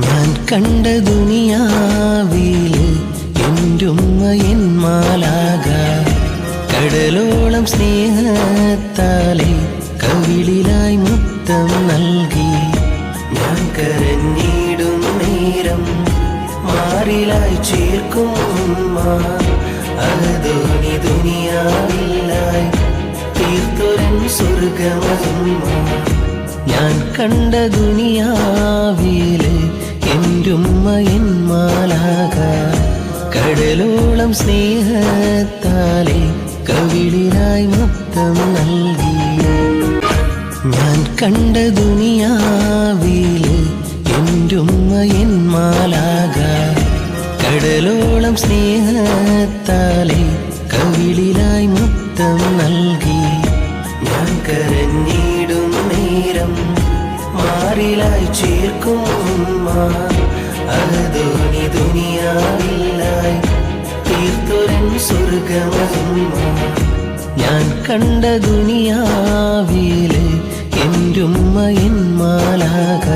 ഞാൻ കണ്ട ദുനിയാവിൽ കടലോളം സ്നേഹത്താലെ കവിളിലായി മുത്തം നൽകി. ഞാൻ കരഞ്ഞിടും നേരം മാറിലായി ചേർക്കും അകതോണി ദുനിയാവില്ലായി തീർത്തൊരൻ സ്വർഗമമ്മ ഞാൻ കണ്ട ദുനിയാവിൽ മാലാക കടലോളം സ്നേഹത്താലെ കവിളിലായി മൊത്തം നൽകി ഞാൻ കണ്ട ദുനിയാവിൽ എന്റുമ്മ എൻ മാലാക കടലോളം സ്നേഹത്താലെ കവിളിലായി മൊത്തം നൽകി. ഞാൻ കരഞ്ഞിടും നേരം മാറിലായി ചേർക്കും ഉമ്മ. സ്വർഗമമ്മ ഞാൻ കണ്ട ദുനിയാവിൽ എന്റുമ്മ എൻ മാലാക